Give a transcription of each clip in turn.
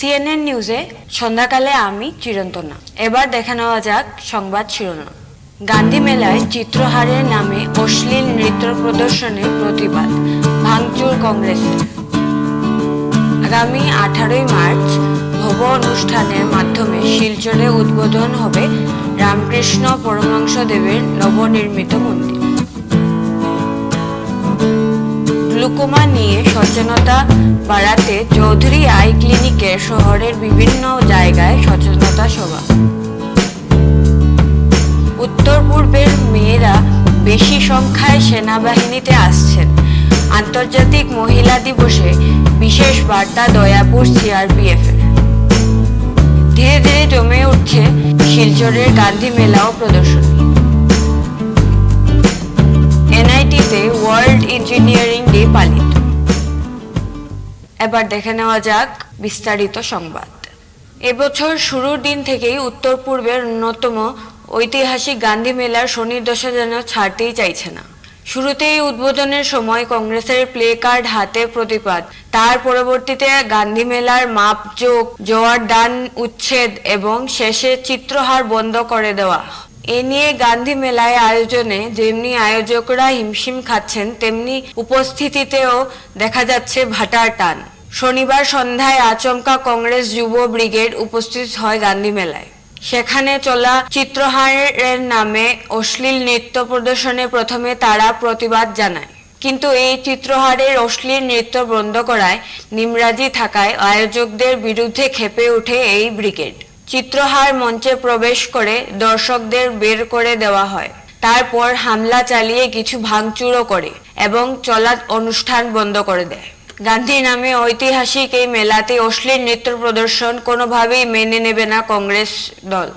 CNN নিউজে সন্ধ্যাকালে আমি চিরন্তনা। এবার দেখে নেওয়া যাক সংবাদ শিরোনাম। গান্ধী মেলায় চিত্রহারের নামে অশ্লীল নৃত্য প্রদর্শনের প্রতিবাদ, ভাঙচুর কংগ্রেসের আগামী আঠারোই মার্চ ভব অনুষ্ঠানের মাধ্যমে শিলচরে উদ্বোধন হবে রামকৃষ্ণ পরমহংস দেবের নবনির্মিত মন্দির। গ্লুকোমা নিয়ে সচেতনতা বাড়াতে চৌধুরী আই ক্লিনিকে শহরের বিভিন্ন জায়গায় সচেতনতা সভা। উত্তর পূর্বের মেয়েরা বেশি সংখ্যায় সেনাবাহিনীতে আসছেন। আন্তর্জাতিক মহিলা দিবসে বিশেষ বার্তা দয়াপুর সিআরপিএফ এর। ধীরে ধীরে জমে উঠছে শিলচরের গান্ধী মেলা ও প্রদর্শনী। এনআইটিতে ওয়ার্ল্ড ইঞ্জিনিয়ারিং ডে পালিত। এবার দেখে নেওয়া যাক বিস্তারিত সংবাদ। এবছর শুরুর দিন থেকেই উত্তর পূর্বের অন্যতম ঐতিহাসিক গান্ধী মেলার শনির দশা যেন ছাড়তেই চাইছে না। শুরুতেই উদ্বোধনের সময় কংগ্রেসের প্লে কার্ড হাতে প্রতিবাদ। তার পরবর্তীতে গান্ধী মেলার মাপজোক জোয়ার দান উচ্ছেদ এবং শেষে চিত্রহার বন্ধ করে দেওয়া এ নিয়ে গান্ধী মেলায় আয়োজনে যেমনি আয়োজকরা হিমশিম খাচ্ছেন, তেমনি উপস্থিতিতেও দেখা যাচ্ছে ভাটার টান। শনিবার সন্ধ্যায় আচমকা কংগ্রেস যুব ব্রিগেড উপস্থিত হয় গান্ধী মেলায়। সেখানে চলা চিত্রহারের নামে অশ্লীল নৃত্য প্রদর্শনে প্রথমে তারা প্রতিবাদ জানায়। কিন্তু এই চিত্রহারের অশ্লীল নৃত্য বন্ধ করায় নিমরাজি থাকায় আয়োজকদের বিরুদ্ধে খেপে ওঠে এই ব্রিগেড। চিত্রহার মঞ্চে প্রবেশ করে দর্শকদের বের করে দেওয়া হয়। তারপর হামলা চালিয়ে কিছু ভাঙচুরও করে এবং চলা অনুষ্ঠান বন্ধ করে দেয়। গান্ধী নামে ঐতিহাসিক এই মেলাতে অশ্লীল নৃত্য প্রদর্শন কোনোভাবেই মেনে নেবে না কংগ্রেস দল।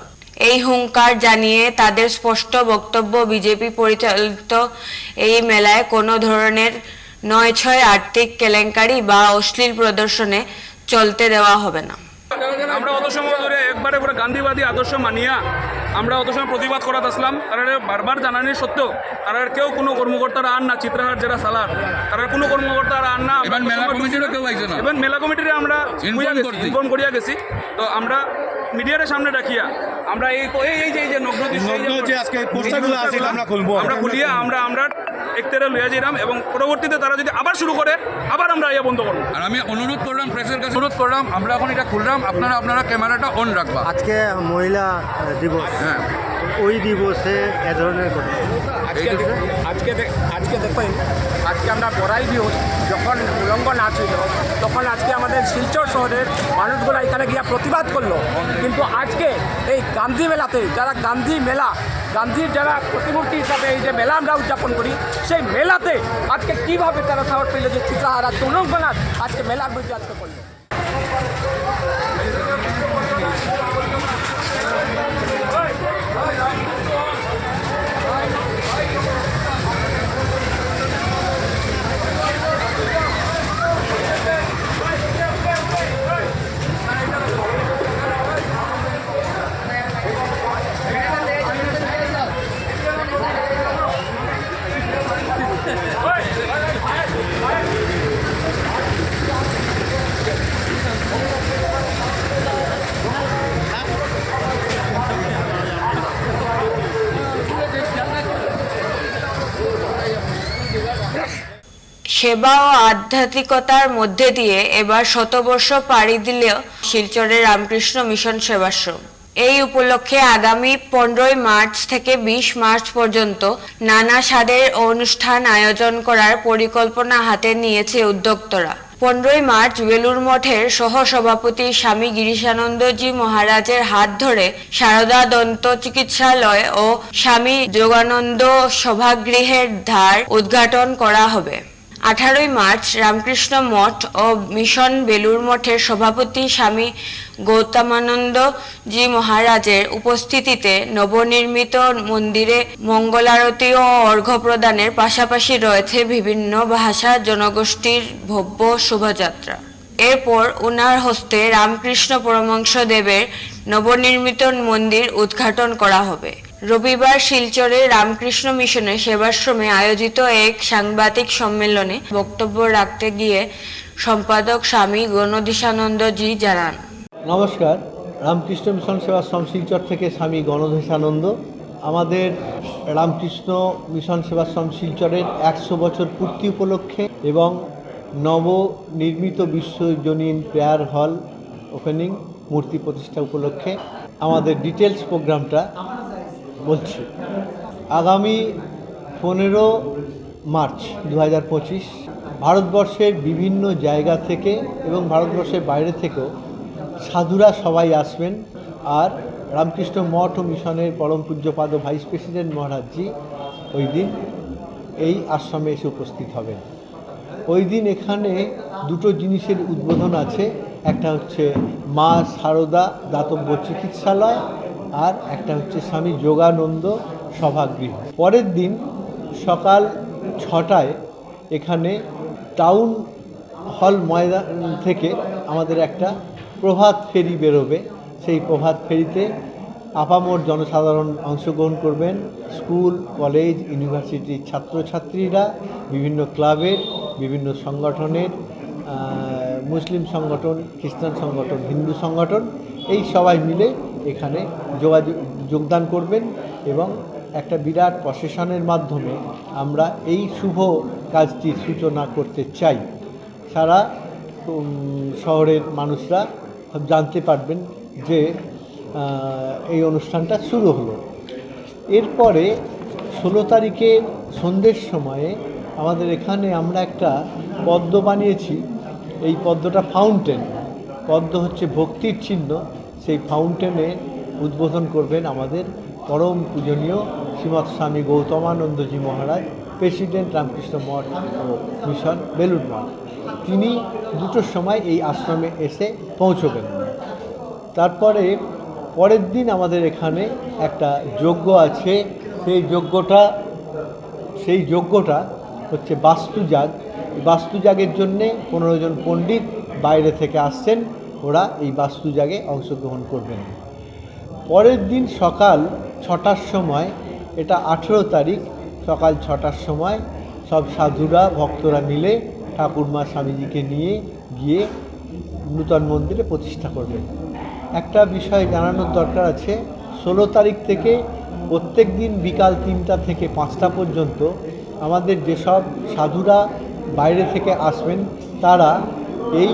এই হুঙ্কার জানিয়ে তাদের স্পষ্ট বক্তব্য বিজেপি পরিচালিত এই মেলায় কোনো ধরনের নয় ছয় আর্থিক কেলেঙ্কারি বা অশ্লীল প্রদর্শনে চলতে দেওয়া হবে না। আমরা একবারে পুরো গান্ধীবাদী আদর্শ মানিয়া আমরা অত সময় প্রতিবাদ করাত আসলাম। তারা বারবার জানানি সত্ত্বেও তারা কেউ কোনো কর্মকর্তারা আন না চিত্রাহার যারা সালার তারা কোনো কর্মকর্তারা আন না। এবার মেলা কমিটিরও কেউ আইছে না। এবার মেলা কমিটিরে আমরা ইনফর্ম করিয়া গেছি। তো আমরা মিডিয়ার সামনে রাখিয়া আমরা এই এই এই যে এই যে নগ্ন যে আজকে পোস্টারগুলো আছে, আমরা খুলবো। আমরা খুলিয়া আমরা আমরা একতেরে লইয়া যাইলাম এবং পরবর্তীতে তারা যদি আবার শুরু করে আবার আমরা ইয়া বন্ধ করব। আর আমি অনুরোধ করলাম প্রেসের কাছে। অনুরোধ করলাম আমরা এখন এটা খুললাম আপনারা আপনারা ক্যামেরাটা অন রাখবা। আজকে মহিলা দিবস। হ্যাঁ। ওই দিবসে এ ধরনের কথা আজকে আজকে দেখ- আজকে দেখেন, আজকে আমরা বড়াই দিও যখন উলঙ্গ নাচ হইল, তখন আজকে আমাদের শিলচর শহরের মানুষগুলো এখানে গিয়া প্রতিবাদ করল। কিন্তু আজকে এই গান্ধী মেলাতে, যারা গান্ধী মেলা, গান্ধীর যারা প্রতিমূর্তি হিসাবে এই যে মেলা আমরা উদযাপন করি, সেই মেলাতে আজকে কীভাবে তারা সাহস পেল যে চিত্রাহার উলঙ্গ নাচ আজকে মেলার আজকে করল? আধ্যাত্মিকতার মধ্যে দিয়ে এবার শতবর্ষ পাড়ি দিল শিলচরের রামকৃষ্ণ মিশন সেবাশ্রম। এই উপলক্ষে আগামী পনেরোই মার্চ থেকে বিশ মার্চ পর্যন্ত নানা স্বাদের অনুষ্ঠান আয়োজন করার পরিকল্পনা হাতে নিয়েছে উদ্যোক্তরা। পনেরোই মার্চ বেলুর মঠের সহ সভাপতি স্বামী গিরিশানন্দজি মহারাজের হাত ধরে সারদা দন্ত চিকিৎসালয় ও স্বামী যোগানন্দ সভাগৃহের ধার উদ্ঘাটন করা হবে। আঠারোই মার্চ রামকৃষ্ণ মঠ ও মিশন বেলুর মঠের সভাপতি স্বামী গৌতমানন্দ জি মহারাজের উপস্থিতিতে নবনির্মিত মন্দিরে মঙ্গলারতি ও অর্ঘ্য প্রদানের পাশাপাশি রয়েছে বিভিন্ন ভাষা জনগোষ্ঠীর ভব্য শোভাযাত্রা। এরপর উনার হস্তে রামকৃষ্ণ পরমংশ দেবের নবনির্মিত মন্দির উদ্ঘাটন করা হবে। রবিবার শিলচরে রামকৃষ্ণ মিশনের সেবাশ্রমে আয়োজিত এক সাংবাদিক সম্মেলনে বক্তব্য রাখতে গিয়ে সম্পাদক স্বামী গণধীশানন্দজি জানান। নমস্কার, রামকৃষ্ণ মিশন সেবাশ্রম শিলচর থেকে স্বামী গণধেশানন্দ। আমাদের রামকৃষ্ণ মিশন সেবাশ্রম শিলচরের একশো বছর পূর্তি উপলক্ষে এবং নবনির্মিত বিশ্বজনীন প্রেয়ার হল ওপেনিং, মূর্তি প্রতিষ্ঠা উপলক্ষে। আমাদের ডিটেলস প্রোগ্রামটা বলছি। আগামী পনেরো মার্চ দু হাজার পঁচিশ ভারতবর্ষের বিভিন্ন জায়গা থেকে এবং ভারতবর্ষের বাইরে থেকেও সাধুরা সবাই আসবেন। আর রামকৃষ্ণ মঠ ও মিশনের পরম পূজ্যপাদ ভাইস প্রেসিডেন্ট মহারাজজি ওই দিন এই আশ্রমে এসে উপস্থিত হবেন। ওই দিন এখানে দুটো জিনিসের উদ্বোধন আছে। একটা হচ্ছে মা সারদা দাতব্য চিকিৎসালয় আর একটা হচ্ছে স্বামী যোগানন্দ সভাগৃহ। পরের দিন সকাল ছটায় এখানে টাউন হল ময়দান থেকে আমাদের একটা প্রভাত ফেরি বেরোবে। সেই প্রভাত ফেরিতে আপামর জনসাধারণ অংশগ্রহণ করবেন। স্কুল, কলেজ, ইউনিভার্সিটির ছাত্রছাত্রীরা, বিভিন্ন ক্লাবের, বিভিন্ন সংগঠনের মুসলিম সংগঠন, খ্রিস্টান সংগঠন, হিন্দু সংগঠন, এই সবাই মিলে এখানে যোগাযোগ, যোগদান করবেন এবং একটা বিরাট প্রসেশনের মাধ্যমে আমরা এই শুভ কাজটির সূচনা করতে চাই। সারা শহরের মানুষরা জানতে পারবেন যে এই অনুষ্ঠানটা শুরু হলো। এরপরে ষোলো তারিখে সন্ধ্যের সময়ে আমাদের এখানে আমরা একটা পদ্ম বানিয়েছি। এই পদ্মটা ফাউন্টেন পদ্ম হচ্ছে ভক্তির চিহ্ন। সেই ফাউন্টেনে উদ্বোধন করবেন আমাদের পরম পূজনীয় শ্রীমৎ স্বামী গৌতমানন্দজি মহারাজ প্রেসিডেন্ট রামকৃষ্ণ মঠ ও মিশন বেলুড় মঠ। তিনি দুটোর সময় এই আশ্রমে এসে পৌঁছবেন। তারপরে পরের দিন আমাদের এখানে একটা যজ্ঞ আছে। সেই যজ্ঞটা সেই যজ্ঞটা হচ্ছে বাস্তুজাগ বাস্তুজাগের জন্যে পনেরো জন পণ্ডিত বাইরে থেকে আসছেন। ওরা এই বাস্তুজাগে অংশগ্রহণ করবেন। পরের দিন সকাল ছটার সময়, এটা আঠেরো তারিখ, সকাল ছটার সময় সব সাধুরা, ভক্তরা মিলে ঠাকুরমা স্বামীজিকে নিয়ে গিয়ে নূতন মন্দিরে প্রতিষ্ঠা করবেন। একটা বিষয় জানানোর দরকার আছে, ষোলো তারিখ থেকে প্রত্যেক দিন বিকাল তিনটা থেকে পাঁচটা পর্যন্ত আমাদের যেসব সাধুরা বাইরে থেকে আসবেন, তারা এই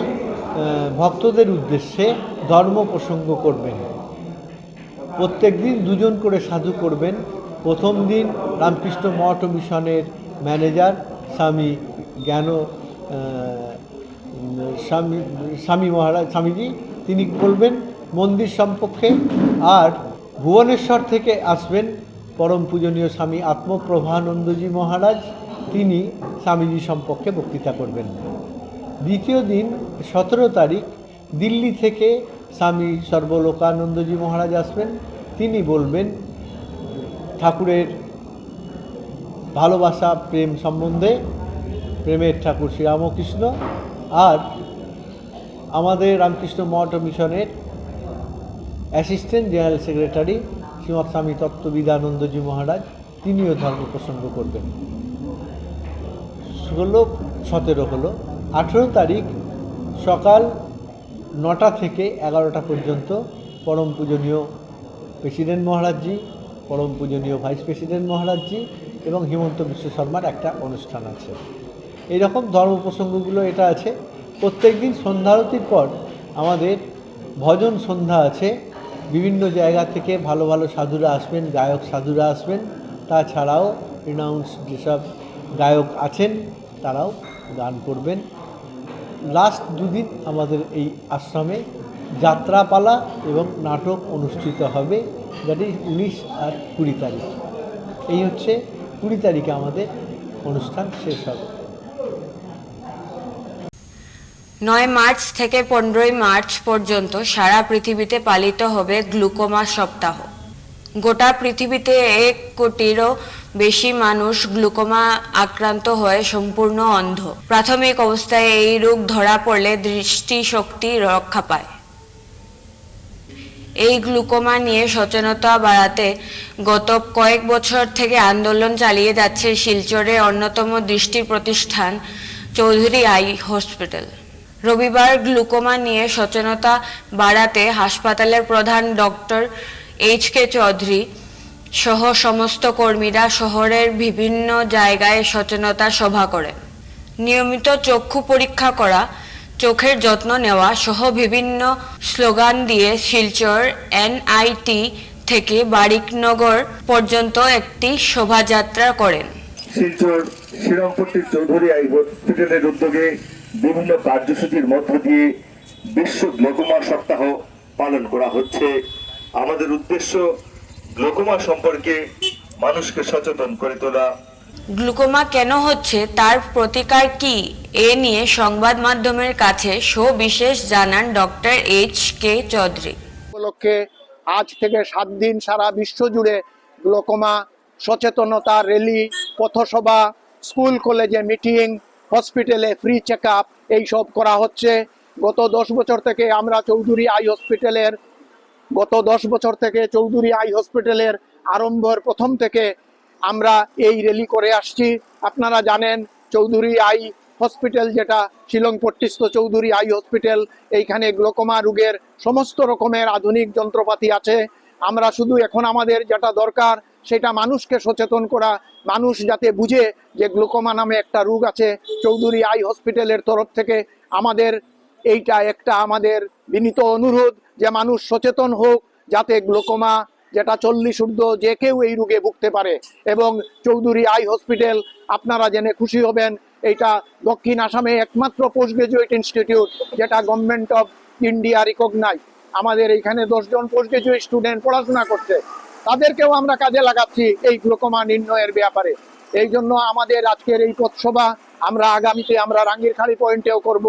ভক্তদের উদ্দেশ্যে ধর্ম প্রসঙ্গ করবেন। প্রত্যেক দিন দুজন করে সাধু করবেন। প্রথম দিন রামকৃষ্ণ মঠ মিশনের ম্যানেজার স্বামী জ্ঞান স্বামী স্বামী মহারাজ, স্বামীজি, তিনি বলবেন, মন্দির সম্পর্কে আর ভুবনেশ্বর থেকে আসবেন পরম পূজনীয় স্বামী আত্মপ্রভানন্দজি মহারাজ। তিনি স্বামীজি সম্পর্কে বক্তৃতা করবেন। দ্বিতীয় দিন, সতেরো তারিখ, দিল্লি থেকে স্বামী সর্বলোকানন্দজি মহারাজ আসবেন। তিনি বলবেন, ঠাকুরের ভালোবাসা, প্রেম সম্বন্ধে প্রেমের ঠাকুর শ্রীরামকৃষ্ণ আর আমাদের রামকৃষ্ণ মঠ মিশনের অ্যাসিস্ট্যান্ট জেনারেল সেক্রেটারি শ্রীমৎ স্বামী তত্ত্ববিদানন্দজি মহারাজ, তিনিও ধর্ম প্রসঙ্গ করবেন। ষোলো সতেরো হলো। আঠেরো তারিখ সকাল নটা থেকে এগারোটা পর্যন্ত পরম পূজনীয় প্রেসিডেন্ট মহারাজজি, পরম পূজনীয় ভাইস প্রেসিডেন্ট মহারাজজি এবং হিমন্ত বিশ্ব শর্মার একটা অনুষ্ঠান আছে। এইরকম ধর্ম প্রসঙ্গগুলো এটা আছে। প্রত্যেক দিন সন্ধ্যারতির পর আমাদের ভজন সন্ধ্যা আছে। বিভিন্ন জায়গা থেকে ভালো ভালো সাধুরা আসবেন, গায়ক সাধুরা আসবেন। তাছাড়াও রিনাউন্স যেসব গায়ক আছেন, তারাও গান করবেন। লাস্ট দুদিন আমাদের এই আশ্রমে যাত্রাপালা এবং নাটক অনুষ্ঠিত হবে দ্যাট ইজ উনিশ আর কুড়ি তারিখ। এই হচ্ছে কুড়ি তারিখে আমাদের অনুষ্ঠান শেষ হবে। নয় মার্চ থেকে পনেরোই মার্চ পর্যন্ত সারা পৃথিবীতে পালিত হবে গ্লুকোমা সপ্তাহ। গোটা পৃথিবীতে এক কোটিরও বেশি মানুষ গ্লুকোমা আক্রান্ত হয়ে সম্পূর্ণ অন্ধ। প্রাথমিক অবস্থায় এই রোগ ধরা পড়লে দৃষ্টিশক্তি রক্ষা পায়। এই গ্লুকোমা নিয়ে সচেতনতা বাড়াতে গত কয়েক বছর থেকে আন্দোলন চালিয়ে যাচ্ছে শিলচরের অন্যতম দৃষ্টি প্রতিষ্ঠান চৌধুরী আই হসপিটাল। রবিবার গ্লুকোমা নিয়ে সচেতনতা বাড়াতে হাসপাতালের প্রধান ডক্টর এইচ কে চৌধুরী সহ সমস্ত কর্মীরা শহরের বিভিন্ন জায়গায় সচেতনতা সভা করেন নিয়মিত চক্ষু পরীক্ষা করা, চোখের যত্ন নেওয়া সহ বিভিন্ন স্লোগান দিয়ে শিলচর এনআইটি থেকে বারিকনগর পর্যন্ত একটি শোভাযাত্রা করেন। শিলচর শ্রীরামপট্টির চৌধুরী আই হসপিটালের উদ্যোগে বিভিন্ন কার্যসূচির মধ্য দিয়ে বিশ্ব গ্লোকোমা সপ্তাহ পালন করা হচ্ছে। আমাদের উদ্দেশ্য গ্লোকোমা সম্পর্কে মানুষকে সচেতন করে তোলা। গ্লুকোমা কেন হচ্ছে? তার প্রতিকার কি? এ নিয়ে সংবাদ মাধ্যমের কাছে সবিশেষ জানান ডক্টর এইচ কে চৌধুরী। উপলক্ষে আজ থেকে সাত দিন সারা বিশ্ব জুড়ে গ্লোকোমা সচেতনতা র্যালি পথসভা স্কুল কলেজে মিটিং হসপিটালে ফ্রি চেক আপ এইসব করা হচ্ছে। গত দশ বছর থেকে আমরা চৌধুরী আই হসপিটালের গত দশ বছর থেকে চৌধুরী আই হসপিটালের আরম্ভের প্রথম থেকে আমরা এই র্যালি করে আসছি। আপনারা জানেন, চৌধুরী আই হসপিটাল যেটা, শিলং পট্টিস্থ চৌধুরী আই হসপিটাল, এইখানে গ্লোকোমা রোগের সমস্ত রকমের আধুনিক যন্ত্রপাতি আছে। আমরা শুধু এখন আমাদের যেটা দরকার, সেটা মানুষকে সচেতন করা, মানুষ যাতে বুঝে যে গ্লোকোমা নামে একটা রোগ আছে। চৌধুরী আই হসপিটালের তরফ থেকে আমাদের এইটা একটা আমাদের বিনীত অনুরোধ। যে মানুষ সচেতন হোক, যাতে গ্লোকোমা, যেটা চল্লিশ ঊর্ধ্ব যে কেউ এই রোগে ভুগতে পারে। এবং চৌধুরী আই হসপিটাল, আপনারা জেনে খুশি হবেন, এইটা দক্ষিণ আসামে একমাত্র পোস্ট গ্রাজুয়েট ইনস্টিটিউট যেটা গভর্নমেন্ট অফ ইন্ডিয়া রিকগনাইজ আমাদের এইখানে দশজন পোস্ট গ্রাজুয়েট স্টুডেন্ট পড়াশোনা করছে। তাদেরকেও আমরা কাজে লাগাচ্ছি এই গ্লোকোমা নির্ণয়ের ব্যাপারে। এই জন্য আমাদের আজকের এই পথসভা, আমরা আগামীতে আমরা রাঙ্গিরখাড়ি পয়েন্টেও করব।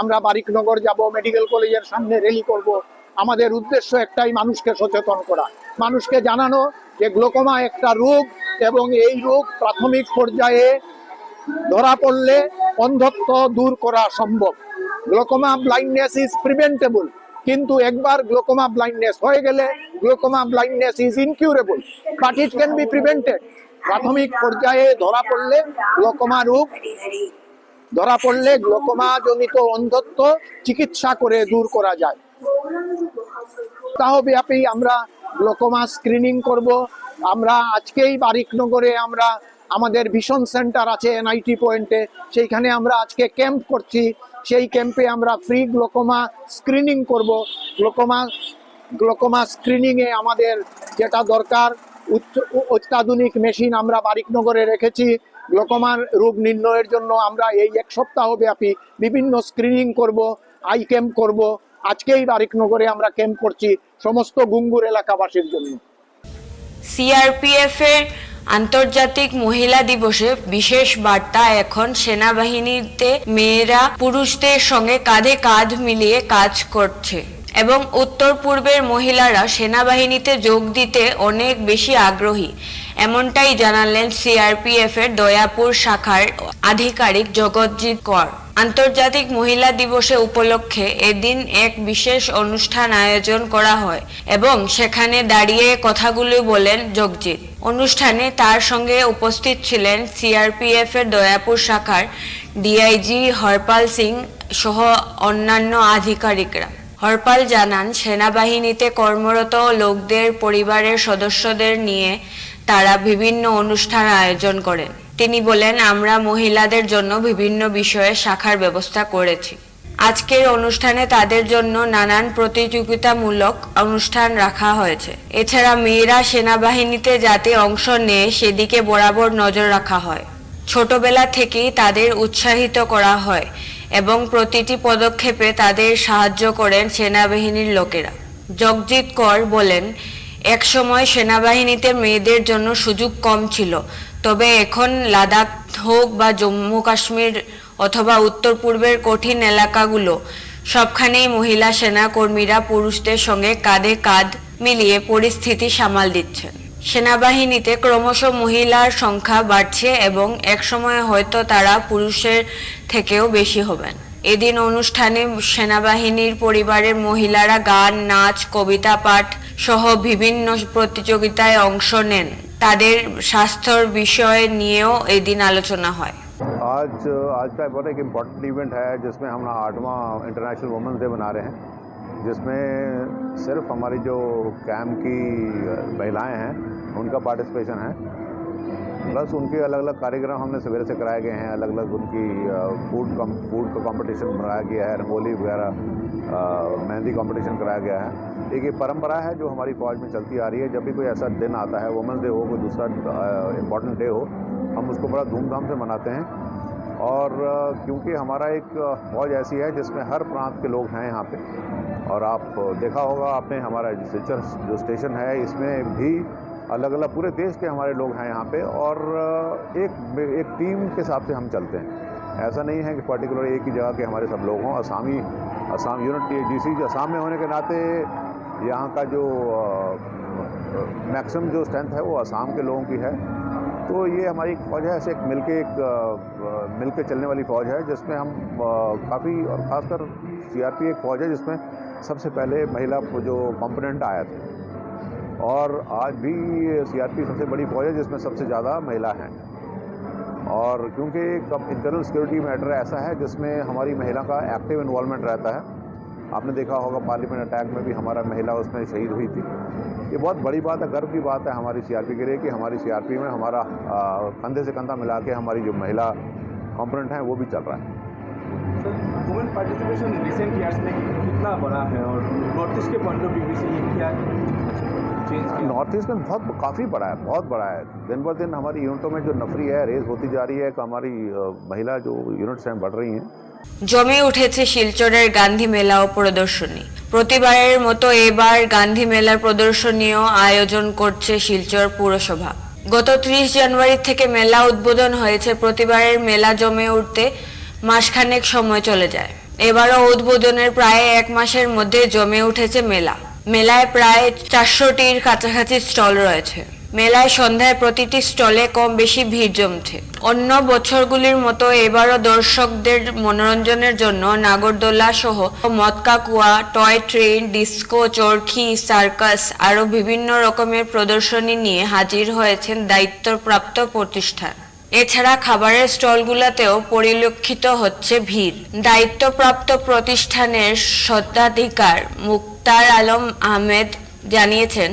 আমরা বারিকনগর যাব মেডিকেল কলেজের সামনে র্যালি করব। আমাদের উদ্দেশ্য একটাই মানুষকে সচেতন করা। মানুষকে জানানো যে গ্লোকোমা একটা রোগ এবং এই রোগ প্রাথমিক পর্যায়ে ধরা পড়লে অন্ধত্ব দূর করা সম্ভব। গ্লোকোমা ব্লাইন্ডনেস ইজ প্রিভেন্টেবল কিন্তু একবার গ্লোকোমা ব্লাইন্ডনেস হয়ে গেলে glaucoma blindness is incurable but it can be prevented প্রাথমিক পর্যায়ে ধরা পড়লে গ্লোকোমা রোগ, ধরা পড়লে গ্লোকোমা জনিত অন্ধত্ব চিকিৎসা করে দূর করা যায়। সপ্তাহব্যাপী আমরা গ্লোকোমা স্ক্রিনিং করব। আমরা আজকেই বারিকনগরে আমরা আমাদের ভিশন সেন্টার আছে এনআইটি পয়েন্টে সেইখানে আমরা আজকে ক্যাম্প করছি। সেই ক্যাম্পে আমরা ফ্রি গ্লোকোমা স্ক্রিনিং করব। গ্লোকোমা গ্লোকোমা স্ক্রিনিংয়ে আমাদের যেটা দরকার, উচ্চ, অত্যাধুনিক মেশিন আমরা বারিকনগরে রেখেছি। গ্লোকোমার রোগ নির্ণয়ের জন্য আমরা এই এক সপ্তাহ ব্যাপী বিভিন্ন স্ক্রিনিং করব আই ক্যাম্প করব। আজকেই বারিকনগরে আমরা ক্যাম্প করছি সমস্ত গুঙ্গুর এলাকাবাসীর জন্য। সিআরপিএফ এর আন্তর্জাতিক মহিলা দিবসে বিশেষ বার্তা এখন সেনাবাহিনীতে মেয়েরা পুরুষদের সঙ্গে কাঁধে কাঁধ মিলিয়ে কাজ করছে এবং উত্তর পূর্বের মহিলারা সেনাবাহিনীতে যোগ দিতে অনেক বেশি আগ্রহী। এমনটাই জানালেন সিআরপিএফ এর দয়াপুর শাখার আধিকারিক জগৎজিৎ কর। আন্তর্জাতিক মহিলা দিবসে উপলক্ষে এদিন এক বিশেষ অনুষ্ঠান আয়োজন করা হয় এবং সেখানে দাঁড়িয়ে কথাগুলো বলেন জগজিৎ। অনুষ্ঠানে তার সঙ্গে উপস্থিত ছিলেন সিআরপিএফ এর দয়াপুর শাখার ডিআইজি হরপাল সিং সহ অন্যান্য আধিকারিকরা। হরপাল জানান, সেনাবাহিনীতে কর্মরত লোকদের, পরিবারের সদস্যদের নিয়ে তারা বিভিন্ন অনুষ্ঠান আয়োজন করেন। তিনি বলেন, আমরা মহিলাদের জন্য বিভিন্ন বিষয়ে শাখার ব্যবস্থা করেছি। আজকের অনুষ্ঠানে তাদের জন্য নানান প্রতিযোগিতামূলক অনুষ্ঠান রাখা হয়েছে। এছাড়া মেয়েরা সেনাবাহিনীতে যাতে অংশ নেয়, সেদিকে বরাবর নজর রাখা হয়। ছোটবেলা থেকেই তাদের উৎসাহিত করা হয় এবং প্রতিটি পদক্ষেপে তাদের সাহায্য করেন সেনাবাহিনীর লোকেরা। জগজিৎ কর বলেন, একসময় সেনাবাহিনীতে মেয়েদের জন্য সুযোগ কম ছিল। তবে এখন লাদাখ হোক বা জম্মু কাশ্মীর অথবা উত্তর পূর্বের কঠিন এলাকাগুলো, সবখানেই মহিলা সেনাকর্মীরা পুরুষদের সঙ্গে কাঁধে কাঁধ মিলিয়ে পরিস্থিতি সামাল দিচ্ছেন। সেনাবাহিনীতে ক্রমশ মহিলার সংখ্যা বাড়ছে এবং একসময় হয়তো তারা পুরুষের থেকেও বেশি হবেন। এদিন অনুষ্ঠানে সেনাবাহিনীর পরিবারের মহিলারা গান, নাচ, কবিতা পাঠ সহ বিভিন্ন প্রতিযোগিতায় অংশ নেন। তাদের স্বাস্থ্যর বিষয় নিয়েও এদিন আলোচনা হয় आज आज का बहुत एक इम्पॉर्टेंट इवेंट है जिसमें हम आठवां इंटरनेशनल वुमेंस डे मना रहे हैं जिसमें सिर्फ हमारी जो कैम्प की महिलाएं हैं उनका पार्टिसिपेशन है प्लस उनके अलग अलग कार्यक्रम हमने सवेरे से कराए गए हैं अलग अलग उनकी फ़ूड कम फ़ूड का कंपटीशन बनाया गया है, रंगोली वगैरह मेहंदी कंपटीशन कराया गया है। एक ये परंपरा है जो हमारी फौज में चलती आ रही है, जब भी कोई ऐसा दिन आता है वुमेंस डे हो, कोई दूसरा इंपॉर्टेंट डे हो, हम उसको बड़ा धूमधाम से मनाते हैं। और क्योंकि हमारा एक फौज ऐसी है जिसमें हर प्रांत के लोग हैं यहाँ पे। और आप देखा होगा आपने हमारा जो स्टेशन है, इसमें भी अलग अलग पूरे देश के हमारे लोग हैं यहाँ पे और एक एक टीम के हिसाब से हम चलते हैं। ऐसा नहीं है कि पर्टिकुलर एक ही जगह के हमारे सब लोग हों। असामी, असम यूनिट डीसी असम में होने के नाते यहाँ का जो मैक्सिमम जो स्ट्रेंथ है वो असम के लोगों की है। तो ये हमारी फौज है, ऐसे एक मिलके एक मिलके चलने वाली फौज है, जिसमें हम काफ़ी, और ख़ासकर सीआरपी एक फौज है, जिसमें सबसे पहले महिला जो कंपोनेंट आया था। और आज भी सीआरपी सबसे बड़ी फौज है जिसमें सबसे ज़्यादा महिला हैं। और क्योंकि इंटरनल सिक्योरिटी मैटर ऐसा है जिसमें हमारी महिला का एक्टिव इन्वॉल्वमेंट रहता है। आपने देखा होगा पार्लियामेंट अटैक में भी हमारा महिला उसमें शहीद हुई थी। ये बहुत बड़ी बात है, गर्व की बात है हमारी सीआरपी के लिए कि हमारी सीआरपी में हमारा कंधे से कंधा मिला के हमारी जो महिला कंपोनेंट हैं वो भी चल रहा है। वुमेन पार्टिसिपेशन रिसेंट ईयर्स में कितना बड़ा है और नॉर्थ ईस्ट के पॉइंट ऑफ़ व्यू से ये किया? नॉर्थ ईस्ट में बहुत काफ़ी बड़ा है बहुत बड़ा है दिन ब दिन हमारी यूनिटों में जो नफरी है रेस होती जा रही है कि हमारी अ, महिला जो यूनिट्स हैं बढ़ रही हैं জমে উঠেছে শিলচরের গান্ধী মেলা ও প্রদর্শনী প্রতিবারের মতো এবার গান্ধী মেলার প্রদর্শনীও আয়োজন করছে শিলচর পুরসভা গত ত্রিশ জানুয়ারি থেকে মেলা উদ্বোধন হয়েছে প্রতিবারের মেলা জমে উঠতে মাসখানেক সময় চলে যায় এবারও উদ্বোধনের প্রায় এক মাসের মধ্যে জমে উঠেছে মেলা মেলায় প্রায় চারশোটির কাছাকাছি স্টল রয়েছে। মেলায় সন্ধ্যায় প্রতিটি স্টলে কম বেশি ভিড় জমছে। অন্য বছরগুলির মতো এবারও দর্শকদের মনোরঞ্জনের জন্য নাগরদোলা সহ মদকা কুয়া টয় ট্রেন, ডিস্কো, চরখি, সার্কাস আরও বিভিন্ন রকমের প্রদর্শনী নিয়ে হাজির হয়েছেন দায়িত্বপ্রাপ্ত প্রতিষ্ঠান। এছাড়া খাবারের স্টলগুলোতেও পরিলক্ষিত হচ্ছে ভিড়। দায়িত্বপ্রাপ্ত প্রতিষ্ঠানের স্বত্বাধিকার মুক্তার আলম আহমেদ জানিয়েছেন,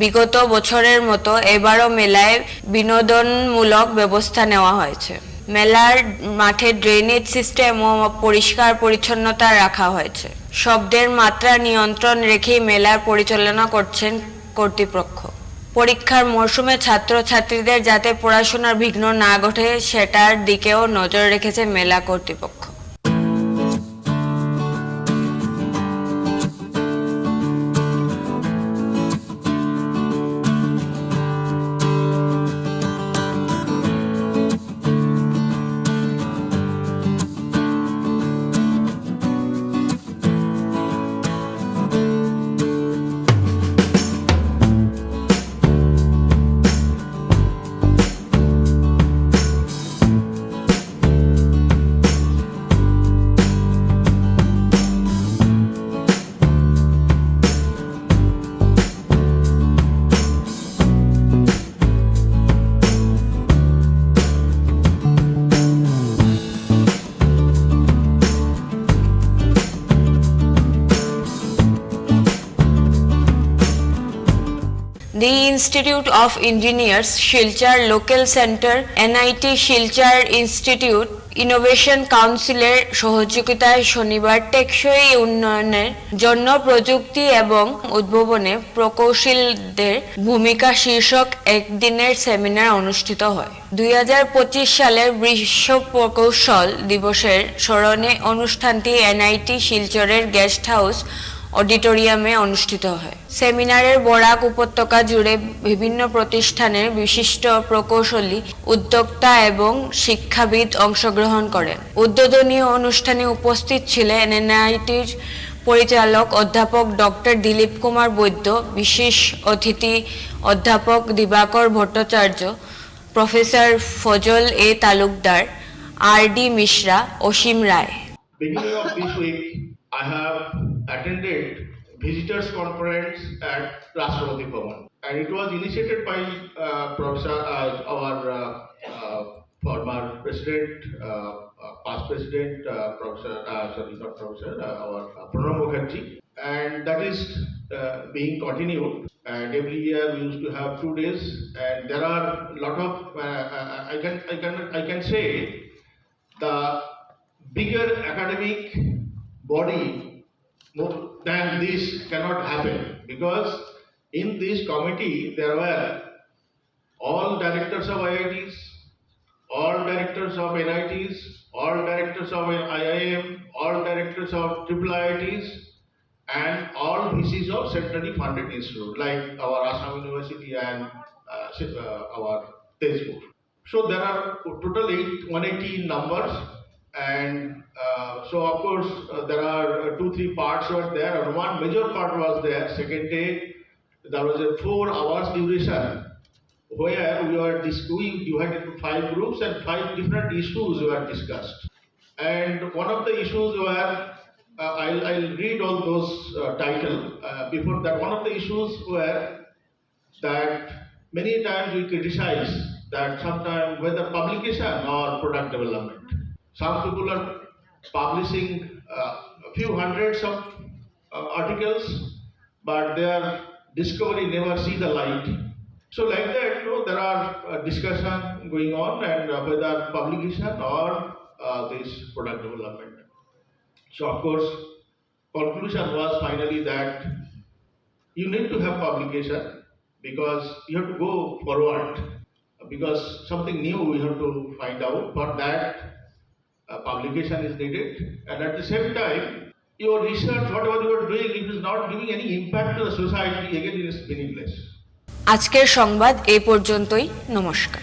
বিগত বছরের মতো এবারও মেলায় বিনোদনমূলক ব্যবস্থা নেওয়া হয়েছে। মেলার মাঠে ড্রেনেজ সিস্টেম ও পরিষ্কার পরিচ্ছন্নতা রাখা হয়েছে। শব্দের মাত্রা নিয়ন্ত্রণ রেখেই মেলার পরিচালনা করছেন কর্তৃপক্ষ। পরীক্ষার মরশুমে ছাত্রছাত্রীদের যাতে পড়াশোনার বিঘ্ন না ঘটে সেটার দিকেও নজর রেখেছে মেলা কর্তৃপক্ষ। The of engineers Silchar local centre NIT Silchar institute innovation কাউন্সিলের সহযোগিতায় শনিবার টেকসই উন্নয়নের জন্য প্রযুক্তি এবং উদ্ভাবনে প্রকৌশলীদের ভূমিকা শীর্ষক একদিনের সেমিনার অনুষ্ঠিত হয়। দুই হাজার পঁচিশ সালের বিশ্ব প্রকৌশল দিবসের স্মরণে অনুষ্ঠানটি এনআইটি শিলচরের গেস্ট হাউস অডিটোরিয়ামে অনুষ্ঠিত হয়। সেমিনারের বরাক উপত্যকা জুড়ে বিভিন্ন প্রতিষ্ঠানের বিশিষ্ট প্রকৌশলী, উদ্যোক্তা এবং শিক্ষাবিদ অংশগ্রহণ করেন। উদ্বোধনী অনুষ্ঠানে উপস্থিত ছিলেন এনআইটির পরিচালক অধ্যাপক ডক্টর দিলীপ কুমার বৈদ্য, বিশেষ অতিথি অধ্যাপক Dibakar Bhattacharya, professor Fazal A Talukdar, R D Mishra Asim Roy. I have attended visitors conference at Rashtrapati Bhavan, and it was initiated by uh, Professor uh, our uh, uh, former president, uh, uh, past president, Professor, sorry, not Professor, our uh, Pranab Mukherjee, and that is being continued. And every year we used to have two days, and there are a lot of. I can, I can, I can say the bigger academic body more than this cannot happen because in this committee there were all directors of IITs, all directors of NITs, all directors of IIM, all directors of triple IITs, and all VCs of centrally funded institute like our Assam University and uh, our Tezpur. So there are total eight, 180 numbers, and uh, so of course uh, there are uh, two, three parts were there, and one major part was there. Second day, there was a four hours duration where we were we divided into five groups and five different issues were discussed. And one of the issues were, uh, I'll, I'll read all those uh, title. Uh, before that, one of the issues were that many times we criticize that sometimes whether publication or product development. Some people are publishing uh, a few hundreds of uh, articles, but their discovery never see the light. So like that, you know, there are uh, discussion going on and uh, whether publication or uh, this product development. So of course, conclusion was finally that you need to have publication because you have to go forward because something new we have to find out. For that, uh, publication is needed, and at the same time, your research, whatever you are doing, it is not giving any impact to the society, again it is meaningless. আজকের সংবাদ এই পর্যন্তই নমস্কার